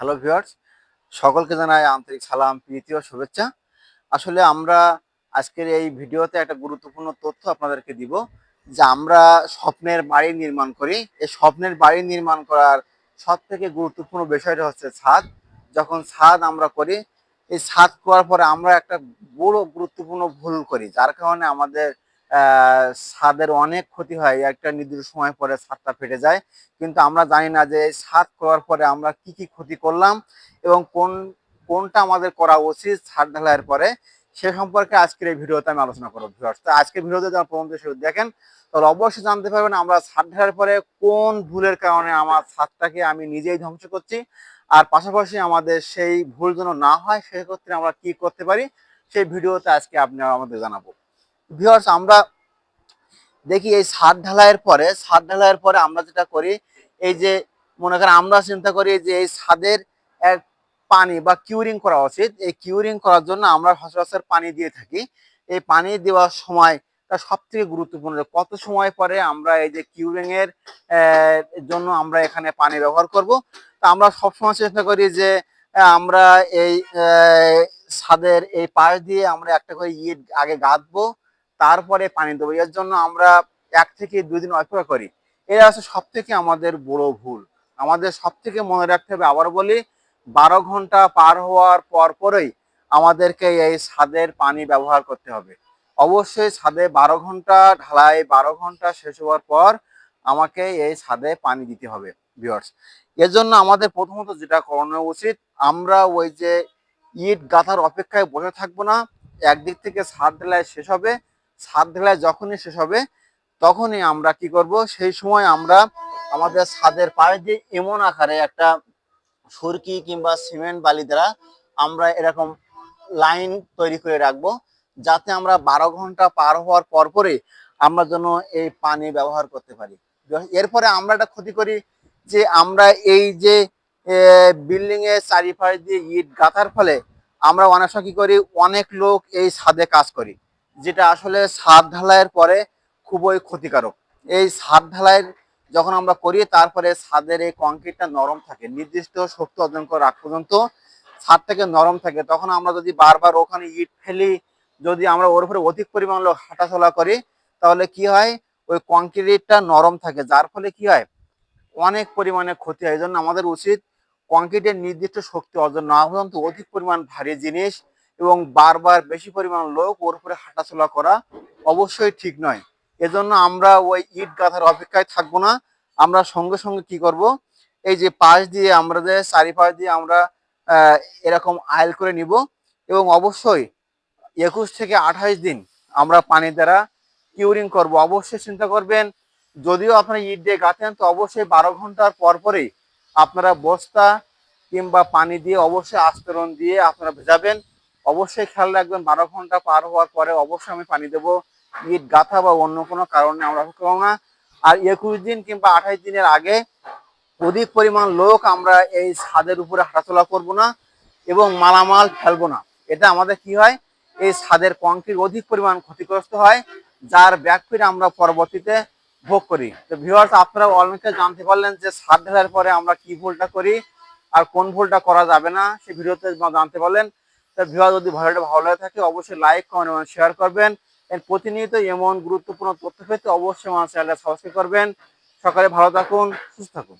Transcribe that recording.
Hello viewers সকলকে জানাই আন্তরিক সালাম, প্রীতি ও শুভেচ্ছা। আসলে আমরা আজকের এই ভিডিওতে একটা গুরুত্বপূর্ণ তথ্য আপনাদেরকে দিব, যে আমরা স্বপ্নের বাড়ি নির্মাণ করি। এই স্বপ্নের বাড়ি নির্মাণ করার সব থেকে গুরুত্বপূর্ণ বিষয়টা হচ্ছে ছাদ। যখন ছাদ আমরা করি, এই ছাদ করার পরে আমরা একটা বড় গুরুত্বপূর্ণ ভুল করি, যার কারণে আমাদের ছাদের অনেক ক্ষতি হয়। একটা নির্দিষ্ট সময় পরে ছাদটা ফেটে যায়। কিন্তু আমরা জানি না যে ছাদ করার পরে আমরা কি কি ক্ষতি করলাম এবং কোন, কোনটা আমাদের করা উচিত ছাদ ঢালাইয়ের পরে সে সম্পর্কে আজকের এই ভিডিওতে আমি আলোচনা করব ভিউয়ার্স তো আজকের ভিডিওতে যখন পর্যন্ত শুরু দেখেন, তাহলে অবশ্যই জানতে পারবেন আমরা ছাদ ঢালার পরে কোন ভুলের কারণে আমার ছাদটাকে আমি নিজেই ধ্বংস করছি আর পাশাপাশি আমাদের সেই ভুল যেন না হয় সেক্ষেত্রে আমরা কি করতে পারি, সেই ভিডিওতে আজকে আপনি আমাদের জানাব। ভিউয়ার্স আমরা দেখি এই ছাদ ঢালাইয়ের পরে ছাদ ঢালাইয়ের পরে আমরা যেটা করি, এই যে মনে করেন আমরা চিন্তা করি যে এই ছাদের এক পানি বা কিউরিং করা উচিত। এই কিউরিং করার জন্য আমরা সচরাচর পানি দিয়ে থাকি। এই পানি দেওয়ার সময় সব থেকে গুরুত্বপূর্ণ। কত সময় পরে আমরা এই যে কিউরিং এর জন্য আমরা এখানে পানি ব্যবহার করব? তা আমরা সবসময় চেষ্টা করি যে আমরা এই ছাদের এই পাশ দিয়ে আমরা একটা করে ইট আগে গাঁথবো। তারপরে পানি দেবো। এর জন্য আমরা এক থেকে দুই দিন অপেক্ষা করি। এটা হচ্ছে সব থেকে আমাদের বড় ভুল। আমাদের সব থেকে মনে রাখতে হবে, আবার বলি, বারো ঘণ্টা পার হওয়ার পর পরই আমাদেরকে এই ছাদের পানি ব্যবহার করতে হবে। অবশ্যই ছাদে বারো ঘণ্টা, ঢালাই বারো ঘণ্টা শেষ হওয়ার পর আমাকে এই ছাদে পানি দিতে হবে ভিউয়ার্স এর জন্য আমাদের প্রথমত যেটা করানো উচিত, আমরা ওই যে ইট গাঁথার অপেক্ষায় বসে থাকব না, একদিক থেকে ছাদ ঢালাই শেষ হবে ছাদ ঢালাই যখনই শেষ হবে, তখনই আমরা কি করব? সেই সময় আমরা আমাদের ছাদের পায়ে দিয়ে এমন আকারে একটা সুরকি কিংবা সিমেন্ট বালি দ্বারা আমরা এরকম লাইন তৈরি করে রাখব, যাতে আমরা বারো ঘণ্টা পার হওয়ার পর পরে আমরা যেন এই পানি ব্যবহার করতে পারি। এরপরে আমরা একটা ক্ষতি করি যে আমরা এই যে বিল্ডিং এর চারিপাশ দিয়ে ইট গাঁথার ফলে আমরা অনেক সময় কি করি? অনেক লোক এই ছাদে কাজ করি। যেটা আসলে ছাদ ঢালাইয়ের পরে খুবই ক্ষতিকারক। এই ছাদ ঢালাইয়ের যখন আমরা করি, তারপরে ছাদের এই কংক্রিটটা নরম থাকে, নির্দিষ্ট শক্তি অর্জন করার আগ পর্যন্ত ছাদটাকে নরম থাকে, তখন আমরা যদি বারবার ওখানে ইট ফেলি, যদি আমরা ওর উপরে অধিক পরিমাণ লোক হাঁটাচলা করি, তাহলে কি হয়? ওই কংক্রিটটা নরম থাকে, যার ফলে কি হয়? অনেক পরিমাণে ক্ষতি হয়। এই জন্য আমাদের উচিত কংক্রিটের নির্দিষ্ট শক্তি অর্জন না পর্যন্ত অধিক পরিমাণ ভারী জিনিস এবং বারবার বেশি পরিমাণ লোক ওর উপরে হাঁটাচলা করা অবশ্যই ঠিক নয়। এজন্য আমরা ওই ইট গাঁথার অপেক্ষায় থাকব না। আমরা সঙ্গে সঙ্গে কি করব? এই যে পাশ দিয়ে আমরা যে চারিপাশ দিয়ে আমরা এরকম আইল করে নিব এবং অবশ্যই একুশ থেকে আঠাইশ দিন আমরা পানি দ্বারা কিউরিং করব। অবশ্যই চিন্তা করবেন, যদিও আপনারা ইট দিয়ে গাঁথেন, তো অবশ্যই বারো ঘণ্টার পর পরেই আপনারা বস্তা কিংবা পানি দিয়ে অবশ্যই আস্তরণ দিয়ে আপনারা ভেজাবেন। অবশ্যই খেয়াল রাখবেন, বারো ঘণ্টা পার হওয়ার পরে অবশ্যই আমি পানি দেবো। ইট গাঁথা বা অন্য কোনো কারণে আমরা করব না। আর একুশ দিন কিংবা আঠাশ দিনের আগে অধিক পরিমাণ লোক আমরা এই ছাদের উপরে হাঁটাচলা করব না এবং মালামাল ফেলব না। এটা আমাদের কি হয়? এই ছাদের কংক্রিট অধিক পরিমাণ ক্ষতিগ্রস্ত হয়, যার ব্যাকফিট আমরা পরবর্তীতে ভোগ করি। তো ভিউয়ার্স আপনারা অনেকে জানতে পারলেন যে ছাদ ঢালার পরে আমরা কি ভুলটা করি আর কোন ভুলটা করা যাবে না, সে ভিডিওতে জানতে পারলেন। তো ভিওয়া যদি ভালোটা ভালো লাগে থাকে, অবশ্যই লাইক কমেন্ট এবং শেয়ার করবেন। প্রতিনিয়ত এমন গুরুত্বপূর্ণ তথ্য পেতে অবশ্যই আমার চ্যানেলটা সাবস্ক্রাইব করবেন। সকালে ভালো থাকুন, সুস্থ থাকুন।